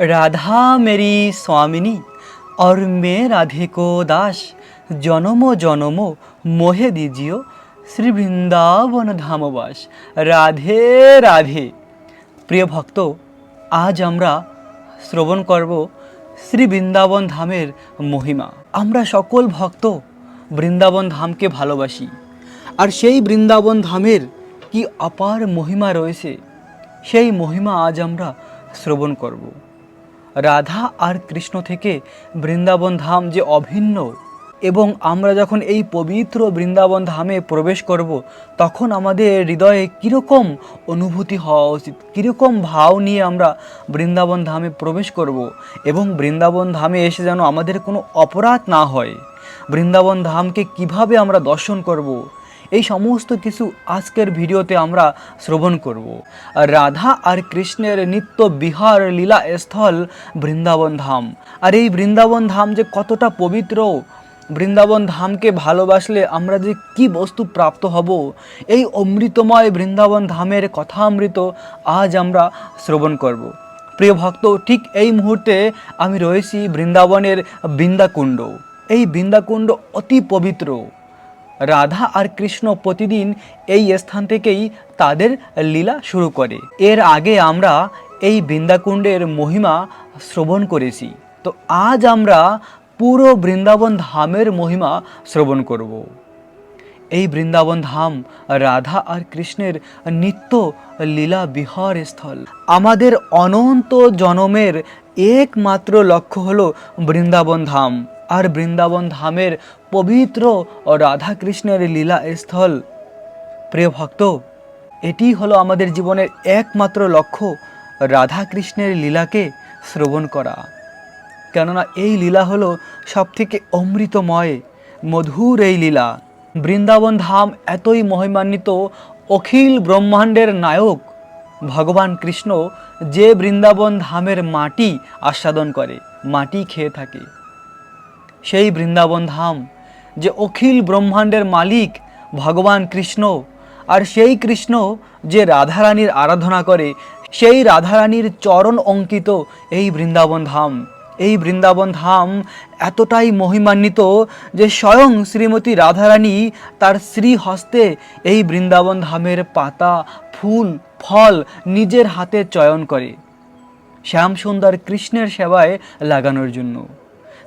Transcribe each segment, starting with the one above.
राधा मेरी स्वामिनी और मैं राधे को दास জনম জনম মোহে দিজিও শ্রী বৃন্দাবন ধামবাস রাধে রাধে প্রিয় ভক্ত আজ আমরা শ্রবণ করব শ্রী বৃন্দাবন ধামের মহিমা আমরা সকল ভক্ত বৃন্দাবন ধামকে ভালোবাসি আর সেই বৃন্দাবন ধামের কি অপার মহিমা রয়েছে সেই মহিমা আজ আমরা শ্রবণ করব রাধা আর কৃষ্ণ থেকে বৃন্দাবন ধাম যে অভিন্ন, এবং আমরা যখন এই পবিত্র বৃন্দাবন ধামে প্রবেশ করব, তখন আমাদের হৃদয়ে কীরকম অনুভূতি হওয়া উচিত? কীরকম ভাব নিয়ে আমরা বৃন্দাবন ধামে প্রবেশ করব? এবং বৃন্দাবন ধামে এসে যেন আমাদের কোনো অপরাধ না হয়? বৃন্দাবন ধামকে কীভাবে আমরা দর্শন করব? এই সমস্ত কিছু আজকের ভিডিওতে আমরা শ্রবণ করব। রাধা আর কৃষ্ণের নিত্য বিহার লীলা স্থল বৃন্দাবন ধাম। আর এই বৃন্দাবন ধাম যে কতটা পবিত্র, বৃন্দাবন ধামকে ভালোবাসলে আমরা যে কি বস্তু প্রাপ্ত হব, এই অমৃতময় বৃন্দাবন ধামের কথা অমৃত আজ আমরা শ্রবণ করব। প্রিয় ভক্ত, ঠিক এই মুহূর্তে আমি রয়েছি বৃন্দাবনের বৃন্দাকুণ্ড। এই বৃন্দাকুণ্ড অতি পবিত্র। রাধা আর কৃষ্ণ প্রতিদিন এই স্থান থেকেই তাদের লীলা শুরু করে। এর আগে আমরা এই বৃন্দাকুণ্ডের মহিমা শ্রবণ করেছি। তো আজ আমরা পুরো বৃন্দাবন ধামের মহিমা শ্রবণ করব। এই বৃন্দাবন ধাম রাধা আর কৃষ্ণের নিত্য লীলা বিহার স্থল। আমাদের অনন্ত জনমের একমাত্র লক্ষ্য হলো বৃন্দাবন ধাম। আর বৃন্দাবন ধামের পবিত্র ও রাধা কৃষ্ণের লীলা স্থল। প্রিয় ভক্ত, এটি হলো আমাদের জীবনের একমাত্র লক্ষ্য রাধা কৃষ্ণের লীলাকে শ্রবণ করা। কেননা এই লীলা হলো সবথেকে অমৃতময়, মধুর এই লীলা। বৃন্দাবন ধাম এতই মহিমান্বিত, অখিল ব্রহ্মাণ্ডের নায়ক, ভগবান কৃষ্ণ যে বৃন্দাবন ধামের মাটি আস্বাদন করে, মাটি খেয়ে থাকে। সেই বৃন্দাবন ধাম, যে অখিল ব্রহ্মাণ্ডের মালিক ভগবান কৃষ্ণ, আর সেই কৃষ্ণ যে রাধারানীর আরাধনা করে, সেই রাধারানীর চরণ অঙ্কিত এই বৃন্দাবন ধাম। এই বৃন্দাবন ধাম এতটাই মহিমান্বিত যে স্বয়ং শ্রীমতী রাধারানী তার শ্রী হস্তে এই বৃন্দাবন ধামের পাতা, ফুল, ফল নিজের হাতে চয়ন করে। শ্যামসুন্দর কৃষ্ণের সেবায় লাগানোর জন্য।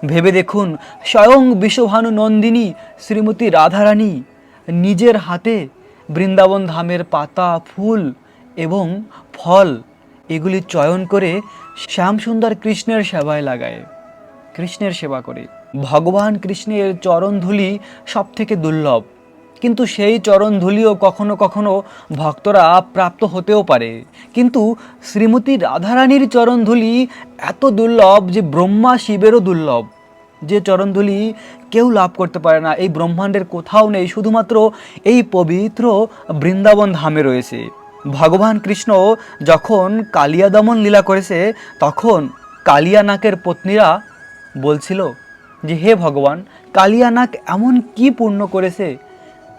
ভেবে দেখুন, স্বয়ং বিশ্বভানু নন্দিনী শ্রীমতী রাধারানী নিজের হাতে বৃন্দাবন ধামের পাতা, ফুল এবং ফল এগুলি চয়ন করে শ্যামসুন্দর কৃষ্ণের সেবায় লাগায়। কৃষ্ণের সেবা করে। ভগবান কৃষ্ণের চরণধুলি সব থেকে দুর্লভ। কিন্তু সেই চরণ চরণধুলিও কখনো কখনো ভক্তরা প্রাপ্ত হতেও পারে। কিন্তু শ্রীমতী রাধারানীর চরণধুলি এত দুর্লভ যে ব্রহ্মা শিবেরও দুর্লভ। যে চরণধুলি কেউ লাভ করতে পারে না, এই ব্রহ্মাণ্ডের কোথাও নেই, শুধুমাত্র এই পবিত্র বৃন্দাবন ধামে রয়েছে। ভগবান কৃষ্ণ যখন কালিয়া দমন লীলা করেছে, তখন কালিয়া নাকের পত্নীরা বলছিল যে, হে ভগবান কালিয়া নাক এমন কি পূর্ণ করেছে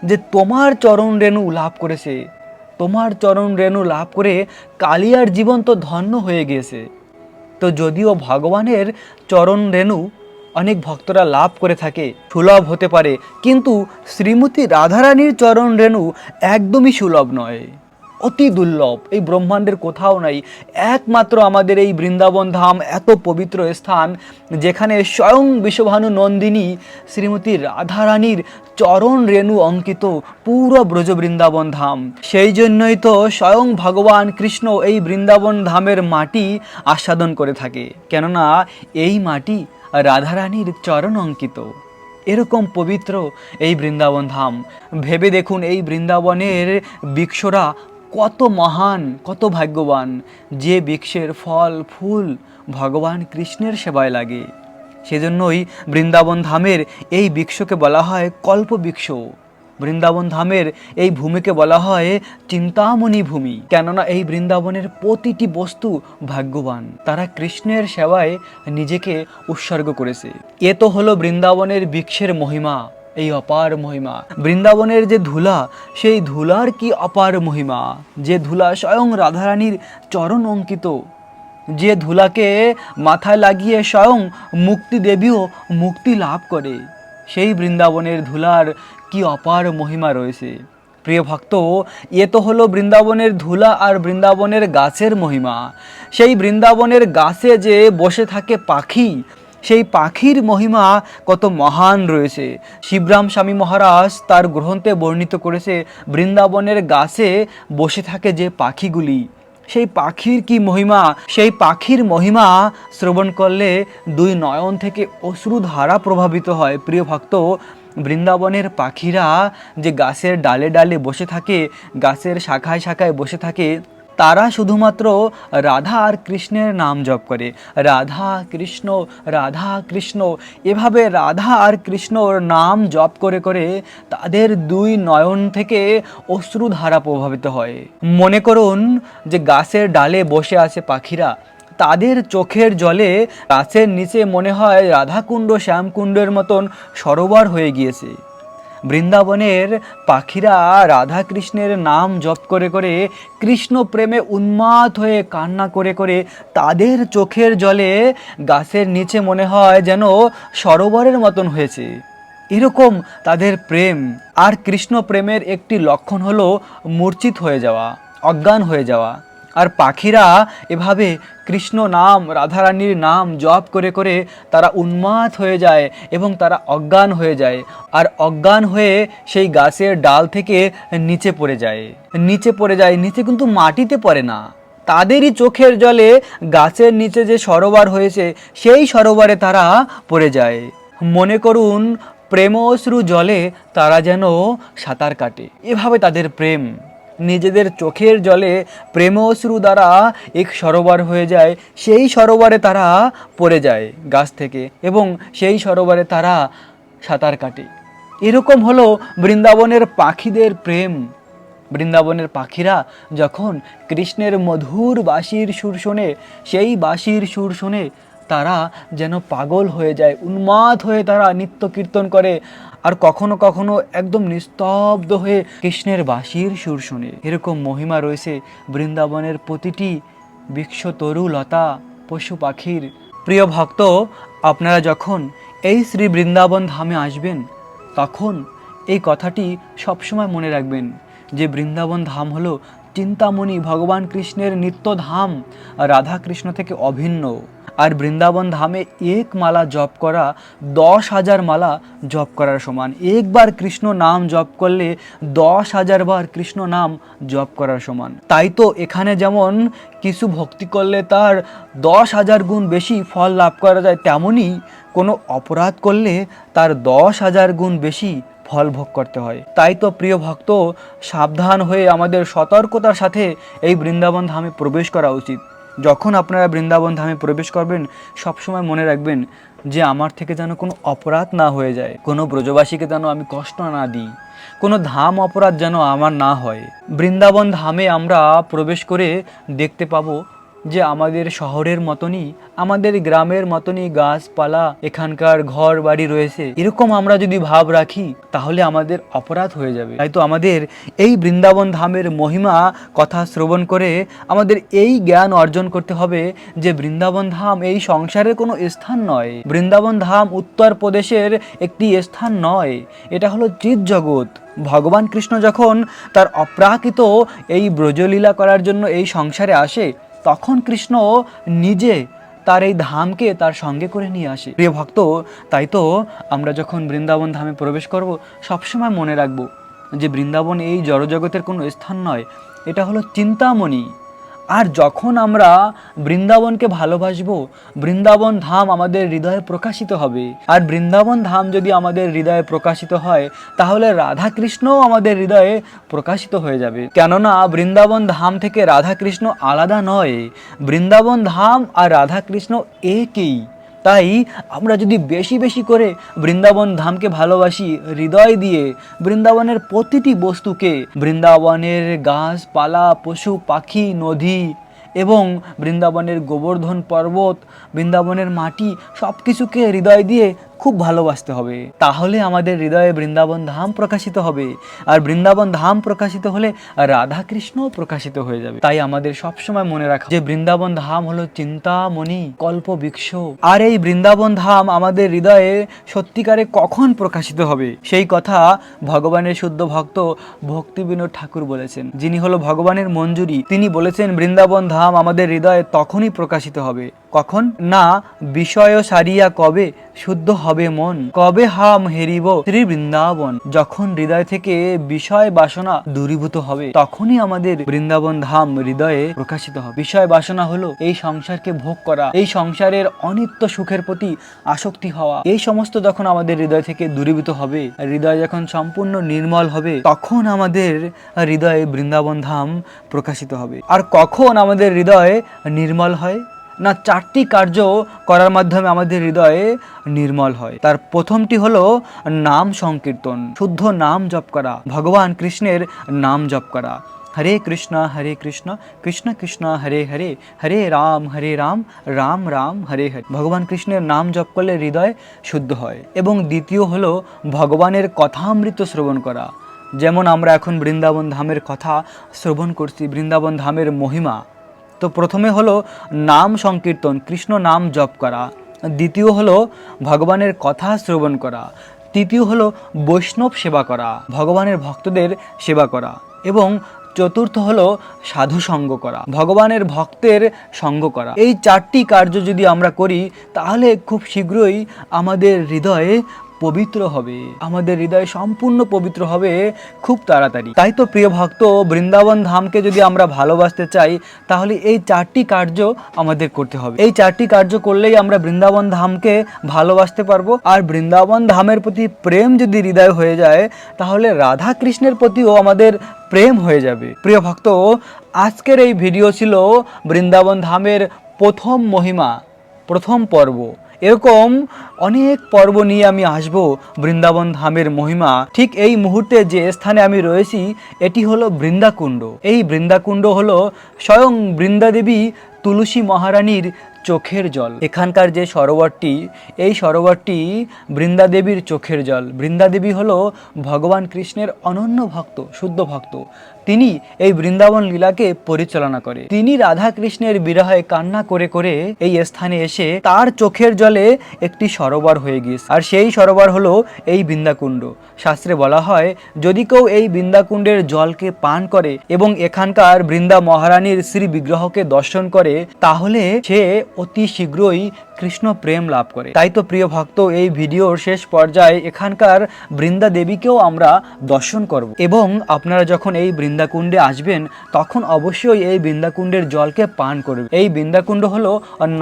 যে তোমার চরণ রেণু লাভ করেছে, তোমার চরণ রেণু লাভ করে কালিয়ার জীবন তো ধন্য হয়ে গিয়েছে। তো যদিও ভগবানের চরণ রেণু অনেক ভক্তরা লাভ করে থাকে, সুলভ হতে পারে, কিন্তু শ্রীমতী রাধারানীর চরণ রেণু একদমই সুলভ নয়। অতি দুর্লভ। এই ব্রহ্মাণ্ডের কোথাও নাই। একমাত্র আমাদের এই বৃন্দাবন ধাম এত পবিত্র স্থান, যেখানে স্বয়ং বিশ্বভানু নন্দিনী, শ্রীমতী রাধারানীর চরণ রেণু অঙ্কিত পুরো ব্রজ বৃন্দাবন ধাম। সেই জন্যই তো স্বয়ং ভগবান কৃষ্ণ এই বৃন্দাবন ধামের মাটি আস্বাদন করে থাকে। কেননা এই মাটি রাধারানীর চরণ অঙ্কিত। এরকম পবিত্র এই বৃন্দাবন ধাম। ভেবে দেখুন এই বৃন্দাবনের বৃক্ষরা কত মহান, কত ভাগ্যবান যে বৃক্ষের ফল, ফুল ভগবান কৃষ্ণের সেবায় লাগে। সেজন্যই বৃন্দাবন ধামের এই বৃক্ষকে বলা হয় কল্প বৃক্ষ। বৃন্দাবন ধামের এই ভূমিকে বলা হয় চিন্তামণি ভূমি। কেননা এই বৃন্দাবনের প্রতিটি বস্তু ভাগ্যবান। তারা কৃষ্ণের সেবায় নিজেকে উৎসর্গ করেছে। এ তো হলো বৃন্দাবনের বৃক্ষের মহিমা। এই অপার মহিমা। বৃন্দাবনের যে ধুলা, সেই ধুলার কি অপার মহিমা? যে ধুলা স্বয়ং রাধারানীর চরণ অঙ্কিত, যে ধুলাকে মাথায় লাগিয়ে স্বয়ং মুক্তি দেবীও মুক্তি লাভ করে, সেই বৃন্দাবনের ধুলার কি অপার মহিমা রয়েছে? প্রিয় ভক্ত, এ তো হলো বৃন্দাবনের ধুলা আর বৃন্দাবনের গাছের মহিমা। সেই বৃন্দাবনের গাছে যে বসে থাকে পাখি সেই পাখির মহিমা কত মহান রয়েছে। শিবরাম স্বামী মহারাজ তার গ্রন্থে বর্ণিত করেছে, বৃন্দাবনের গাছে বসে থাকে যে পাখিগুলি। সেই পাখির কি মহিমা? সেই পাখির মহিমা শ্রবণ করলে দুই নয়ন থেকে অশ্রুধারা প্রভাবিত হয়। প্রিয় ভক্ত, বৃন্দাবনের পাখিরা যে গাছের ডালে ডালে বসে থাকে, গাছের শাখায় শাখায় বসে থাকে তারা শুধুমাত্র রাধা আর কৃষ্ণের নাম জপ করে। রাধা কৃষ্ণ রাধা কৃষ্ণ, এভাবে রাধা আর কৃষ্ণর নাম জপ করে করে তাদের দুই নয়ন থেকে অশ্রুধারা প্রভাবিত হয়। মনে করুন যে গাছের ডালে বসে আছে পাখিরা, তাদের চোখের জলে গাছের নিচে মনে হয় রাধাকুণ্ড, শ্যামকুণ্ডের মতন সরোবর হয়ে গিয়েছে। বৃন্দাবনের পাখিরা রাধা কৃষ্ণের নাম জপ করে করে কৃষ্ণ প্রেমে উন্মাদ হয়ে কান্না করে করে তাদের চোখের জলে গাছের নিচে মনে হয় যেন সরোবরের মতন হয়েছে। এরকম তাদের প্রেম আর কৃষ্ণ প্রেমের একটি লক্ষণ হলো মূর্ছিত হয়ে যাওয়া, অজ্ঞান হয়ে যাওয়া। আর পাখিরা এভাবে কৃষ্ণ নাম, রাধারানীর নাম জপ করে করে তারা উন্মাদ হয়ে যায় এবং তারা অজ্ঞান হয়ে যায়। আর অজ্ঞান হয়ে সেই গাছের ডাল থেকে নিচে পড়ে যায়। নিচে পড়ে যায়, নিচে কিন্তু মাটিতে পড়ে না। তাদেরই চোখের জলে গাছের নিচে যে সরোবর হয়েছে, সেই সরোবরে তারা পড়ে যায়। মনে করুন প্রেম অশ্রু জলে তারা যেন সাঁতার কাটে। এভাবে তাদের প্রেম। নিজেদের চোখের জলে প্রেম অশ্রু দ্বারা এক সরোবর হয়ে যায়। সেই সরোবরে তারা পড়ে যায় গাছ থেকে এবং সেই সরোবরে তারা সাঁতার কাটে। এরকম হলো বৃন্দাবনের পাখিদের প্রেম। বৃন্দাবনের পাখিরা যখন কৃষ্ণের মধুর বাঁশির সুর শোনে, সেই বাঁশির সুর শোনে তারা যেন পাগল হয়ে যায়, উন্মাদ হয়ে তারা নিত্য কীর্তন করে। আর কখনো কখনো একদম নিস্তব্ধ হয়ে কৃষ্ণের বাঁশির সুর শুনে। এরকম মহিমা রয়েছে বৃন্দাবনের প্রতিটি বৃক্ষ, তরু, লতা, পশু পাখির। প্রিয় ভক্ত, আপনারা যখন এই শ্রী বৃন্দাবন ধামে আসবেন, তখন এই কথাটি সবসময় মনে রাখবেন যে বৃন্দাবন ধাম হলো চিন্তামণি ভগবান কৃষ্ণের নিত্য ধাম রাধা কৃষ্ণ থেকে অভিন্ন। আর বৃন্দাবন ধামে এক মালা জপ করা, দশ হাজার মালা জপ করার সমান। একবার কৃষ্ণ নাম জপ করলে দশ হাজার বার কৃষ্ণ নাম জপ করার সমান। তাই তো এখানে যেমন কিছু ভক্তি করলে তার দশ হাজার গুণ বেশি ফল লাভ করা যায় তেমনই কোনো অপরাধ করলে তার দশ হাজার গুণ বেশি ফল ভোগ করতে হয়। তাই তো প্রিয় ভক্ত, সাবধান হয়ে আমাদের সতর্কতার সাথে এই বৃন্দাবন ধামে প্রবেশ করা উচিত। যখন আপনারা বৃন্দাবন ধামে প্রবেশ করবেন, সবসময় মনে রাখবেন যে আমার থেকে যেন কোনো অপরাধ না হয়ে যায়। কোনো ব্রজবাসীকে যেন আমি কষ্ট না দিই। কোনো ধাম অপরাধ যেন আমার না হয়। বৃন্দাবন ধামে আমরা প্রবেশ করে দেখতে পাবো যে আমাদের শহরের মতনই, আমাদের গ্রামের মতনই গাছপালা, এখানকার ঘর বাড়ি রয়েছে। এরকম আমরা যদি ভাব রাখি, তাহলে আমাদের অপরাধ হয়ে যাবে। তাই তো আমাদের এই বৃন্দাবন ধামের মহিমা কথা শ্রবণ করে আমাদের এই জ্ঞান অর্জন করতে হবে যে বৃন্দাবন ধাম এই সংসারের কোনো স্থান নয়। বৃন্দাবন ধাম উত্তর প্রদেশের একটি স্থান নয়। এটা হলো চিৎ জগৎ। ভগবান কৃষ্ণ যখন তার অপ্রাকৃত এই ব্রজলীলা করার জন্য এই সংসারে আসে তখন কৃষ্ণ নিজে তার এই ধামকে তার সঙ্গে করে নিয়ে আসে। প্রিয় ভক্ত, তাই তো আমরা যখন বৃন্দাবন ধামে প্রবেশ করব, সবসময় মনে রাখব যে বৃন্দাবন এই জড়জগতের কোনো স্থান নয়। এটা হলো চিন্তামণি। আর যখন আমরা বৃন্দাবনকে ভালোবাসবো, বৃন্দাবন ধাম আমাদের হৃদয়ে প্রকাশিত হবে। আর বৃন্দাবন ধাম যদি আমাদের হৃদয়ে প্রকাশিত হয়, তাহলে রাধাকৃষ্ণও আমাদের হৃদয়ে প্রকাশিত হয়ে যাবে। কেননা বৃন্দাবন ধাম থেকে রাধাকৃষ্ণ আলাদা নয়। বৃন্দাবন ধাম আর রাধাকৃষ্ণ একই। তাই আমরা যদি বেশি বেশি করে বৃন্দাবন ধামকে ভালোবাসি, হৃদয় দিয়ে বৃন্দাবনের প্রতিটি বস্তুকে, বৃন্দাবনের গাছপালা, পশু, পাখি, নদী এবং বৃন্দাবনের গোবর্ধন পর্বত, বৃন্দাবনের মাটি সব কিছুকে হৃদয় দিয়ে খুব ভালোবাসতে হবে। তাহলে আমাদের হৃদয়ে বৃন্দাবন ধাম প্রকাশিত হবে। আর বৃন্দাবন ধাম প্রকাশিত হলে রাধা কৃষ্ণ প্রকাশিত হয়ে যাবে। তাই আমাদের সবসময় মনে রাখা যে বৃন্দাবন ধাম হলো চিন্তামণি কল্প বৃক্ষ আর এই বৃন্দাবন ধাম আমাদের হৃদয়ে সত্যিকারে কখন প্রকাশিত হবে? সেই কথা ভগবানের শুদ্ধ ভক্ত ভক্তি বিনোদ ঠাকুর বলেছেন। যিনি হলো ভগবানের মঞ্জুরি, তিনি বলেছেন বৃন্দাবন ধাম আমাদের হৃদয়ে তখনই প্রকাশিত হবে। কখন? না বিষয় সারিয়া কবে শুদ্ধ হবে মন? কবে হাম হেরিব শ্রী বৃন্দাবন যখন হৃদয় থেকে বিষয় বাসনা দূরীভূত হবে, তখনই আমাদের বৃন্দাবন ধাম হৃদয়ে প্রকাশিত হবে। বিষয় বাসনা হলো এই সংসারকে ভোগ করা, এই সংসারের অনিত্য সুখের প্রতি আসক্তি হওয়া। এই সমস্ত যখন আমাদের হৃদয় থেকে দূরীভূত হবে, হৃদয় যখন সম্পূর্ণ নির্মল হবে, তখন আমাদের হৃদয়ে বৃন্দাবন ধাম প্রকাশিত হবে। আর কখন আমাদের হৃদয় নির্মল হয়? না চারটি কার্য করার মাধ্যমে আমাদের হৃদয়ে নির্মল হয়। তার প্রথমটি হলো নাম সংকীর্তন, শুদ্ধ নাম জপ করা, ভগবান কৃষ্ণের নাম জপ করা। হরে কৃষ্ণ হরে কৃষ্ণ কৃষ্ণ কৃষ্ণ, হরে হরে হরে রাম হরে রাম রাম রাম, হরে হরে। ভগবান কৃষ্ণের নাম জপ করলে হৃদয় শুদ্ধ হয়। এবং দ্বিতীয় হলো ভগবানের কথামৃত শ্রবণ করা। যেমন আমরা এখন বৃন্দাবন ধামের কথা শ্রবণ করছি, বৃন্দাবন ধামের মহিমা। তো প্রথমে হলো নাম সংকীর্তন, কৃষ্ণ নাম জপ করা। দ্বিতীয় হলো ভগবানের কথা শ্রবণ করা। তৃতীয় হলো বৈষ্ণব সেবা করা, ভগবানের ভক্তদের সেবা করা। এবং চতুর্থ হলো সাধু সঙ্গ করা, ভগবানের ভক্তের সঙ্গ করা। এই চারটি কার্য যদি আমরা করি, তাহলে খুব শীঘ্রই আমাদের হৃদয়ে পবিত্র হবে, আমাদের হৃদয় সম্পূর্ণ পবিত্র হবে খুব তাড়াতাড়ি। তাই তো প্রিয় ভক্ত, বৃন্দাবন ধামকে যদি আমরা ভালোবাসতে চাই, তাহলে এই চারটি কার্য আমাদের করতে হবে। এই চারটি কার্য করলেই আমরা বৃন্দাবন ধামকে ভালোবাসতে পারব। আর বৃন্দাবন ধামের প্রতি প্রেম যদি হৃদয় হয়ে যায়, তাহলে রাধা কৃষ্ণের প্রতিও আমাদের প্রেম হয়ে যাবে। প্রিয় ভক্ত, আজকের এই ভিডিও ছিল বৃন্দাবন ধামের প্রথম মহিমা, প্রথম পর্ব। এরকম অনেক পর্ব নিয়ে আমি আসব বৃন্দাবন ধামের মহিমা। ঠিক এই মুহূর্তে যে স্থানে আমি রয়েছি, এটি হলো বৃন্দাকুণ্ড। এই বৃন্দাকুণ্ড হলো স্বয়ং বৃন্দাদেবী তুলসী মহারানীর চোখের জল। এখানকার যে সরোবরটি, এই সরোবরটি বৃন্দাদেবীর চোখের জল। বৃন্দাদেবী হলো ভগবান কৃষ্ণের অনন্য ভক্ত, শুদ্ধ ভক্ত। তিনি এই বৃন্দাবন লীলাকে পরিচালনা করে। তিনি রাধা কৃষ্ণের বিরহে কান্না করে করে এই স্থানে এসে তার চোখের জলে একটি সরোবর হয়ে গিয়েছে। আর সেই সরোবর হলো এই বৃন্দাকুণ্ড। শাস্ত্রে বলা হয়, যদি কেউ এই বৃন্দাকুণ্ডের জলকে পান করে এবং এখানকার বৃন্দা মহারানীর শ্রী বিগ্রহকে দর্শন করে, তাহলে সে অতি শীঘ্রই কৃষ্ণ প্রেম লাভ করে। তাই তো প্রিয় ভক্ত, এই ভিডিওর শেষ পর্যায়ে এখানকার বৃন্দা দেবীকেও আমরা দর্শন করব। এবং আপনারা যখন এই বৃন্দাকুণ্ডে আসবেন, তখন অবশ্যই এই বৃন্দাকুণ্ডের জলকে পান করবে এই বৃন্দাকুণ্ড হলো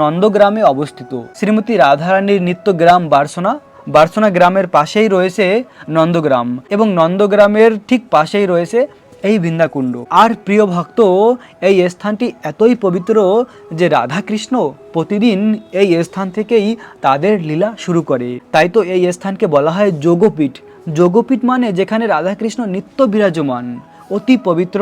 নন্দগ্রামে অবস্থিত। শ্রীমতী রাধারানীর নিত্য গ্রাম বারসোনা। বারসোনা গ্রামের পাশেই রয়েছে নন্দগ্রাম। এবং নন্দগ্রামের ঠিক পাশেই রয়েছে এই বৃন্দাকুণ্ড। আর প্রিয় ভক্ত, এই স্থানটি এতই পবিত্র যে রাধাকৃষ্ণ প্রতিদিন এই স্থান থেকেই তাদের লীলা শুরু করে। তাই তো এই স্থানকে বলা হয় যোগপীঠ। যোগপীঠ মানে যেখানে রাধাকৃষ্ণ নিত্য বিরাজমান। অতি পবিত্র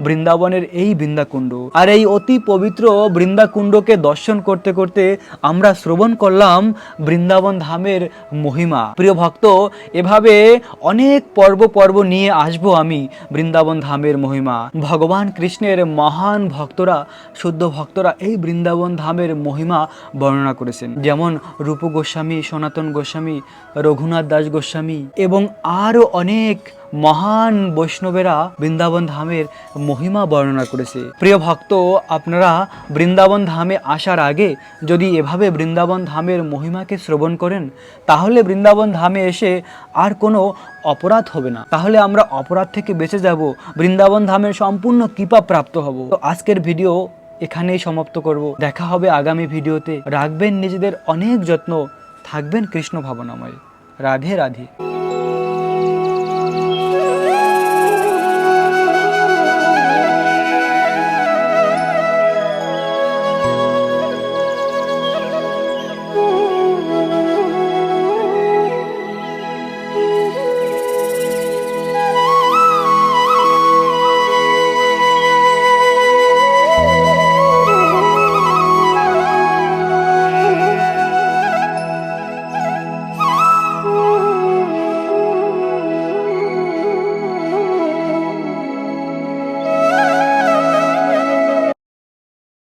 বৃন্দাবনের এই বৃন্দাকুণ্ড। আর এই অতি পবিত্র বৃন্দাকুণ্ডকে দর্শন করতে করতে আমরা শ্রবণ করলাম বৃন্দাবন ধামের মহিমা। প্রিয় ভক্ত, এভাবে অনেক পর্ব পর্ব নিয়ে আসব আমি বৃন্দাবন ধামের মহিমা। ভগবান কৃষ্ণের মহান ভক্তরা, শুদ্ধ ভক্তরা এই বৃন্দাবন ধামের মহিমা বর্ণনা করেছেন। যেমন রূপ গোস্বামী সনাতন গোস্বামী, রঘুনাথ দাস গোস্বামী এবং আরও অনেক মহান বৈষ্ণবেরা বৃন্দাবন ধামের মহিমা বর্ণনা করেছে। প্রিয় ভক্ত, আপনারা বৃন্দাবন ধামে আসার আগে যদি এভাবে বৃন্দাবন ধামের মহিমাকে শ্রবণ করেন, তাহলে বৃন্দাবন ধামে এসে আর কোনো অপরাধ হবে না। তাহলে আমরা অপরাধ থেকে বেঁচে যাব, বৃন্দাবন ধামের সম্পূর্ণ কৃপা প্রাপ্ত হব। তো আজকের ভিডিও এখানেই সমাপ্ত করব। দেখা হবে আগামী ভিডিওতে। রাখবেন নিজেদের অনেক যত্ন। থাকবেন কৃষ্ণ ভাবনাময়। রাধে রাধে।